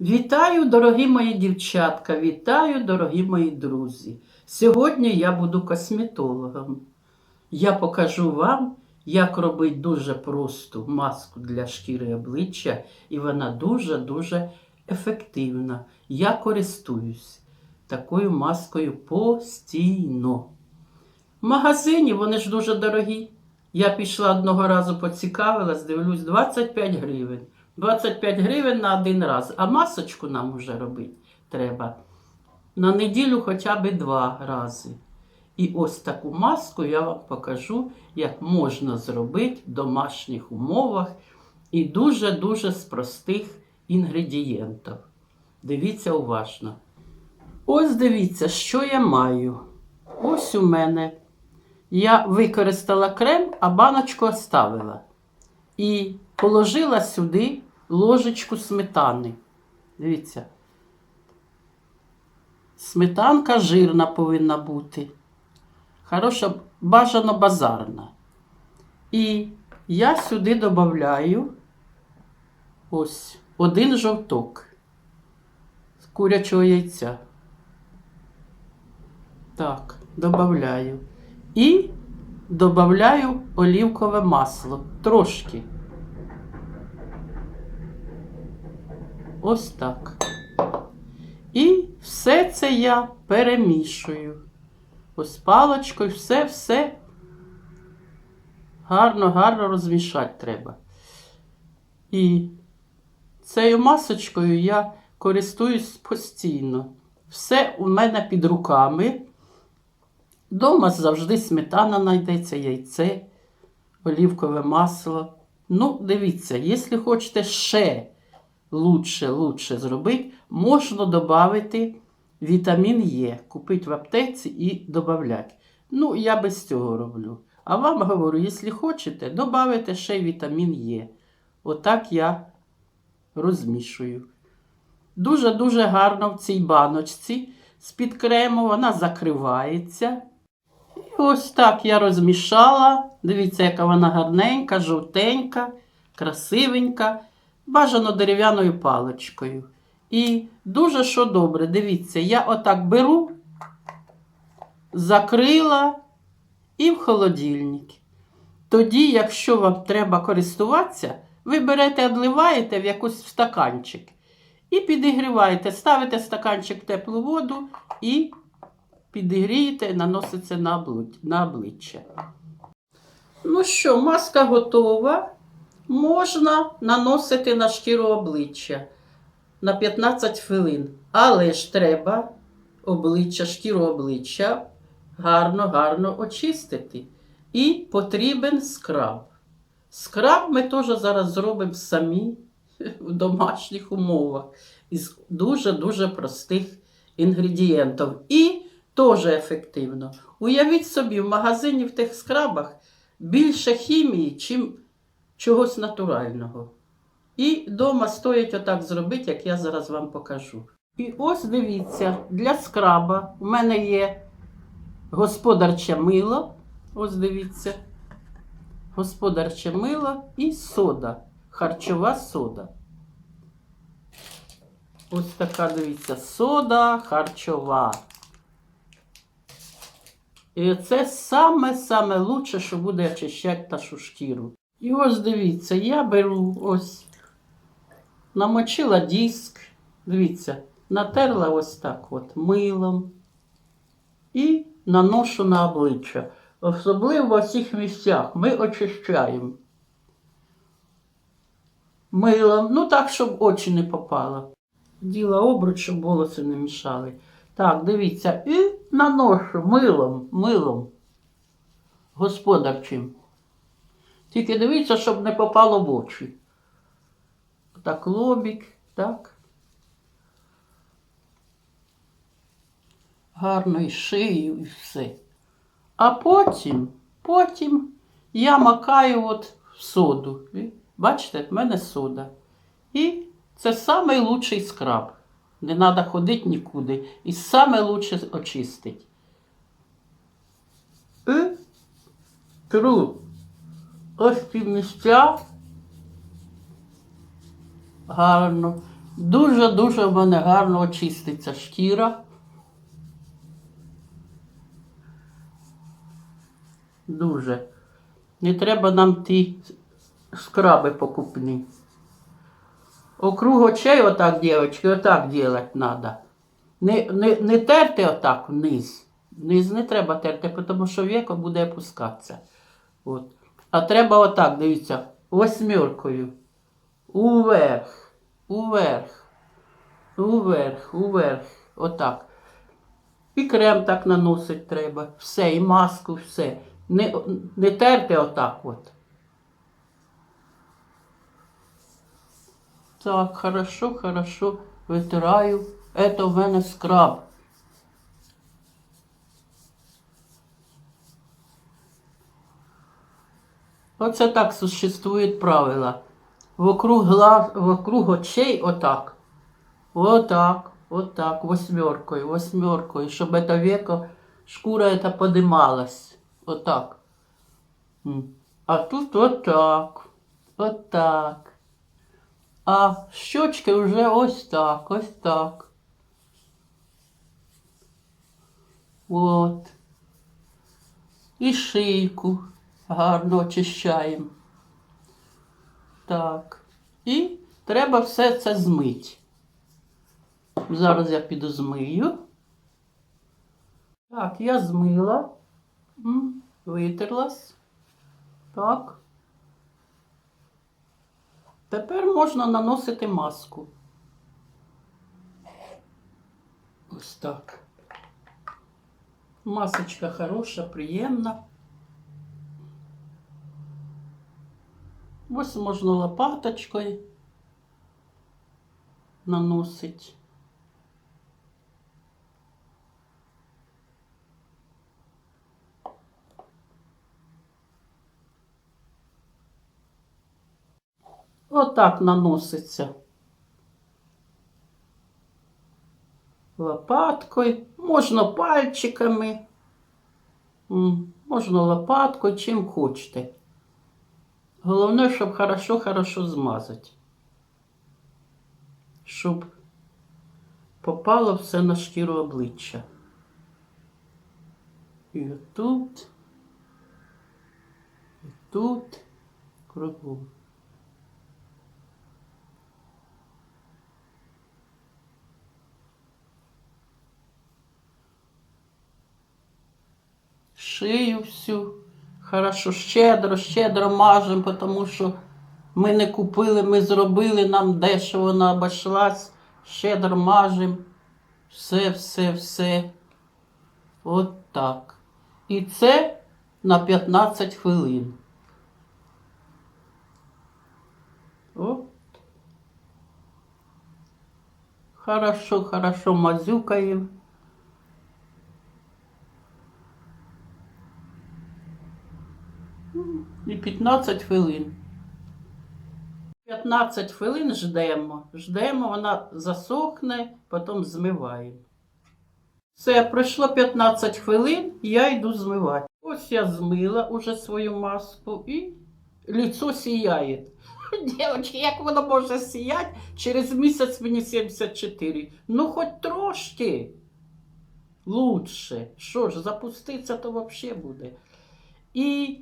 Вітаю, дорогі мої дівчатка, вітаю, дорогі мої друзі. Сьогодні я буду косметологом. Я покажу вам, як робити дуже просту маску для шкіри обличчя, і вона дуже-дуже ефективна. Я користуюсь такою маскою постійно. В магазині вони ж дуже дорогі. Я пішла одного разу поцікавилась, дивлюсь, 25 гривень. 25 гривень на один раз, а масочку нам вже робити треба на неділю хоча б два рази. І ось таку маску я вам покажу, як можна зробити в домашніх умовах і дуже-дуже з простих інгредієнтів. Дивіться уважно. Ось дивіться, що я маю. Ось у мене. Я використала крем, а баночку оставила. І положила сюди ложечку сметани. Дивіться. Сметанка жирна повинна бути. Хороша, бажано базарна. І я сюди додаю ось один жовток з курячого яйця. Так, додаю. І додаю олівкове масло. Трошки. Ось так. І все це я перемішую. Ось палочкою, все-все гарно-гарно розмішати треба. І цією масочкою я користуюсь постійно. Все у мене під руками. Дома завжди сметана знайдеться, яйце, олівкове масло. Ну, дивіться, якщо хочете ще лучше, лучше зробити, можна додати вітамін Е, купити в аптеці і додати. Ну, я без цього роблю. А вам говорю, якщо хочете, додайте ще вітамін Е. Отак я розмішую. Дуже-дуже гарно в цій баночці з-під крему, вона закривається. І ось так я розмішала. Дивіться, яка вона гарненька, жовтенька, красивенька бажано дерев'яною паличкою. І дуже що добре, дивіться, я отак беру, закрила і в холодильник. Тоді, якщо вам треба користуватися, ви берете, одливаєте в якийсь стаканчик і підігріваєте, ставите стаканчик в теплу воду і підігрієте, наносите на обличчя. Ну що, маска готова можна наносити на шкіру обличчя на 15 хвилин. Але ж треба обличчя, шкіру обличчя гарно-гарно очистити. І потрібен скраб. Скраб ми теж зараз зробимо самі в домашніх умовах із дуже-дуже простих інгредієнтів. І теж ефективно. Уявіть собі, в магазині в тих скрабах більше хімії, чим чогось натурального. І вдома стоїть отак зробити, як я зараз вам покажу. І ось дивіться, для скраба у мене є господарче мило. Ось дивіться, господарче мило і сода, харчова сода. Ось така, дивіться, сода харчова. І це саме-саме лучше, що буде очищати нашу шкіру. І ось дивіться, я беру ось, намочила диск, дивіться, натерла ось так от милом і наношу на обличчя. Особливо в усіх місцях ми очищаємо милом, ну так, щоб очі не попало. Діла обруч, щоб волоси не мішали. Так, дивіться, і наношу милом, милом господарчим. Тільки дивіться, щоб не попало в очі. Так, лобік, так. Гарно і шию, і все. А потім, потім я макаю от в соду. Бачите, в мене сода. І це найкращий скраб. Не треба ходити нікуди. І саме лучше очистить. Тру ось ці гарно. Дуже-дуже в мене гарно очиститься шкіра. Дуже. Не треба нам ті скраби покупні. Округ очей отак, дівчатки, отак делать надо. Не, не, не терти отак вниз. Вниз не треба терти, тому що віко буде опускатися. От. А треба отак, дивіться, восьмеркою. Уверх, уверх, уверх, уверх. Отак. І крем так наносить треба. Все, і маску, все. Не, не терти отак от. Так, хорошо, хорошо. Витираю. Это в мене скраб. Оце так существують правила. Вокруг, глаз, вокруг очей отак. Отак, отак, восьмеркою, восьмеркою, щоб это веко, шкура эта подымалась. Отак. М. А тут отак. Отак. А щочки вже ось так, ось так. От. І шийку гарно очищаємо. Так. І треба все це змити. Зараз я піду змию. Так, я змила. Витерлась. Так. Тепер можна наносити маску. Ось так. Масочка хороша, приємна. Ось можна лопаточкою наносить. Отак наноситься. Лопаткою, можна пальчиками, можна лопаткою, чим хочете. Головне, щоб хорошо-хорошо змазати. Щоб попало все на шкіру обличчя. І тут, і тут, кругом. шию всю. Хорошо, щедро, щедро мажемо, тому що ми не купили, ми зробили, нам дешево вона обошлась. Щедро мажемо. Все, все, все. От так. І це на 15 хвилин. От. Хорошо, хорошо мазюкаємо. І 15 хвилин. 15 хвилин ждемо. Ждемо, вона засохне, потім змиваємо. Все, пройшло 15 хвилин, я йду змивати. Ось я змила уже свою маску і лицо сіяє. Дівчатки, як воно може сіяти? Через місяць мені 74. Ну, хоч трошки лучше. Що ж, запуститься, то взагалі буде. І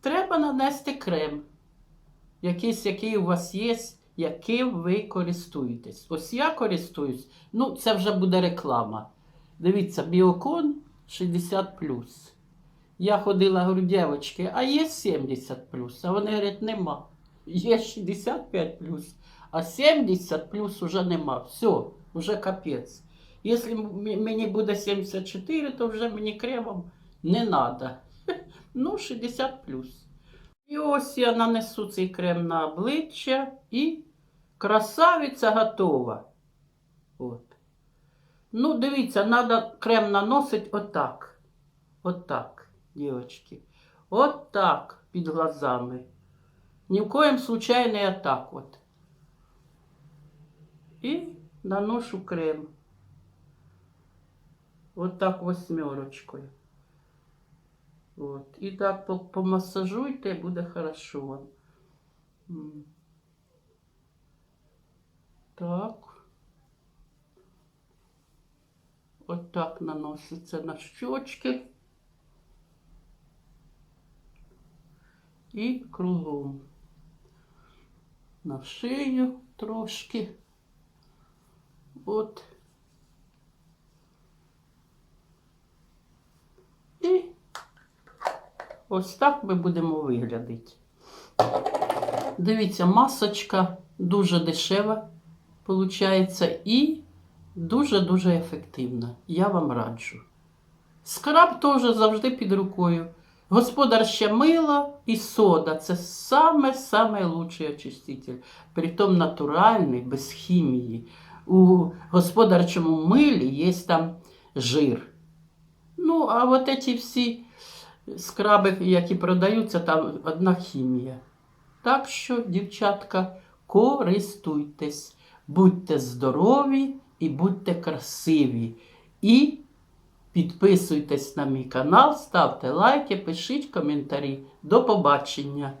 треба нанести крем. Якийсь, який у вас є, яким ви користуєтесь. Ось я користуюсь, ну це вже буде реклама. Дивіться, біокон 60. Я ходила, говорю, дівчатки, а є 70 А вони говорять, нема. Є 65 а 70 уже нема. Все, вже капець. Якщо мені буде 74, то вже мені кремом не треба. Ну, 60 плюс. І ось я нанесу цей крем на обличчя і красавиця готова. От. Ну, дивіться, треба крем наносити отак. Отак, дівчатки. Отак під глазами. Ні в коєм случаю не отак от. І наношу крем. Отак восьмерочкою. От. І так по- помасажуйте, буде хорошо вам. М. Так. Наноситься на щочки. І кругом. На шию трошки. От. І ось так ми будемо виглядати. Дивіться, масочка дуже дешева, виходить, і дуже-дуже ефективна. Я вам раджу. Скраб теж завжди під рукою. Господарще мило і сода це саме-саме лучший очиститель. Притом натуральний, без хімії. У господарчому милі є там жир. Ну, а от ці всі скраби, які продаються, там одна хімія. Так що, дівчатка, користуйтесь, будьте здорові і будьте красиві. І підписуйтесь на мій канал, ставте лайки, пишіть коментарі. До побачення!